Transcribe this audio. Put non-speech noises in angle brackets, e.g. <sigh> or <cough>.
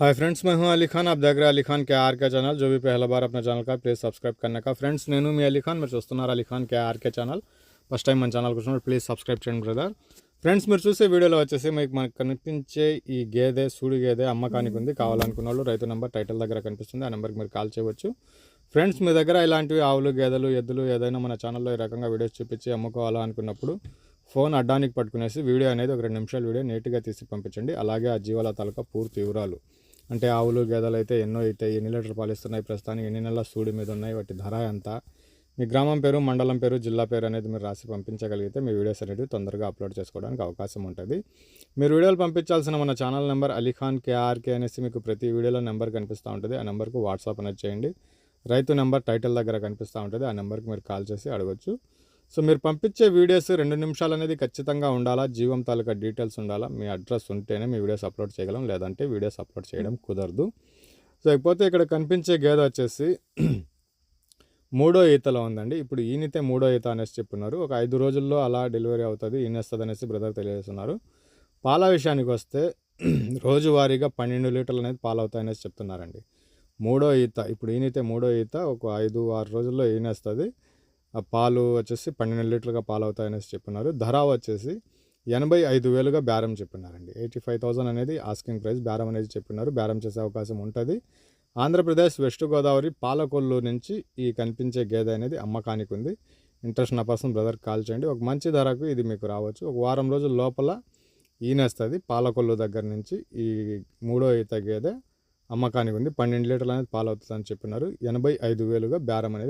Hi friends मैं हूं अली खान आप देख रहे हैं अली खान के आर के ఛానల్ जो भी पहला बार अपना ఛానల్ का ప్లీజ్ సబ్స్క్రైబ్ करने का ఫ్రెండ్స్ నేను మీ అలీ ఖాన్ మీరు చూస్తున్నారు Ali Khan K R K channel first time మన ఛానల్ వచ్చినప్పుడు ప్లీజ్ సబ్స్క్రైబ్ చేయండి బ్రదర్ ఫ్రెండ్స్ మీరు చూసే వీడియోలో వచ్చేసి మీకు మనకు కనిపించే ఈ గేదె సూడి గేదె అమ్మకానికి ఉంది కావాలనుకున్న వాళ్ళు రైతు నెంబర్ టైటిల్ దగ్గర కనిపిస్తుంది ఆ నెంబర్కి మీరు కాల్ చేయవచ్చు ఫ్రెండ్స్ మీ దగ్గర ఇలాంటివి ఆవులు గేదెలు ఎద్దులు ఏదైనా మన ఛానల్లో ఈ రకంగా వీడియోస్ చూపించి అమ్ముకోవాలా అనుకున్నప్పుడు ఫోన్ అడ్డానికి పట్టుకునేసి వీడియో అనేది ఒక రెండు నిమిషాల వీడియో నీట్గా తీసి పంపించండి అలాగే ఆ జీవాల తాలూకా పూర్తి వివరాలు అంటే ఆవులు గేదెలు అయితే ఎన్నో అవుతాయి ఎన్ని లీటర్ పాలిస్తున్నాయి? ప్రస్తుతానికి ఎన్ని నెలల సూడి మీద ఉన్నాయి? వాటి ధర ఎంత? మీ గ్రామం పేరు మండలం పేరు జిల్లా పేరు అనేది మీరు రాసి పంపించగలిగితే మీ వీడియోస్ అనేవి తొందరగా అప్లోడ్ చేసుకోవడానికి అవకాశం ఉంటుంది. మీరు వీడియోలు పంపించాల్సిన మన ఛానల్ నెంబర్ అలీఖాన్ కేఆర్కే అనేసి మీకు ప్రతి వీడియోలో నెంబర్ కనిపిస్తూ ఉంటుంది. ఆ నెంబర్కు వాట్సాప్ అనేది చేయండి. రైతు నెంబర్ టైటిల్ దగ్గర కనిపిస్తూ ఉంటుంది. ఆ నెంబర్కి మీరు కాల్ చేసి అడగచ్చు. సో మీరు పంపించే వీడియోస్ రెండు నిమిషాలు అనేది ఖచ్చితంగా ఉండాలా? జీవం తాలూకా డీటెయిల్స్ ఉండాలా? మీ అడ్రస్ ఉంటేనే మీ వీడియోస్ అప్లోడ్ చేయగలం. లేదంటే వీడియోస్ అప్లోడ్ చేయడం కుదరదు. సో ఇకపోతే ఇక్కడ కనిపించే గేదె వచ్చేసి <clears throat> మూడో ఈతలో ఉందండి. ఇప్పుడు ఈనితే మూడో ఈత అనేసి చెప్పున్నారు. ఒక ఐదు రోజుల్లో అలా డెలివరీ అవుతుంది ఈనేస్తుంది అనేసి బ్రదర్ తెలియజేస్తున్నారు. పాల విషయానికి వస్తే <clears throat> రోజువారీగా పన్నెండు లీటర్లు అనేది పాలు అవుతాయనేసి చెప్తున్నారండి. మూడో ఈత ఇప్పుడు ఈనితే మూడో ఈత ఒక ఐదు ఆరు రోజుల్లో ఈనేస్తుంది ఆ పాలు వచ్చేసి పన్నెండు లీటర్లుగా పాలు అవుతాయనేసి చెప్పినారు. ధర వచ్చేసి ఎనభై ఐదు వేలుగా బేరం చెప్పినారండి. ఎయిటీ ఫైవ్ థౌసండ్ అనేది ఆస్కింగ్ ప్రైస్ బేరం అనేది చెప్పినారు. బేరం చేసే అవకాశం ఉంటుంది. ఆంధ్రప్రదేశ్ వెస్ట్ గోదావరి పాలకొల్లు నుంచి ఈ కనిపించే గేదె అనేది అమ్మకానికి ఉంది. ఇంట్రెస్ట్ నా పర్సన్ బ్రదర్ కాల్ చేయండి. ఒక మంచి ధరకు ఇది మీకు రావచ్చు. ఒక వారం రోజుల లోపల ఈనేస్తుంది పాలకొల్లు దగ్గర నుంచి ఈ మూడో ఈత గేదె అమ్మకానికి ఉంది. పన్నెండు లీటర్లు అనేది పాలవుతుందని చెప్పినారు. ఎనభై ఐదు వేలుగా బేరం అనేది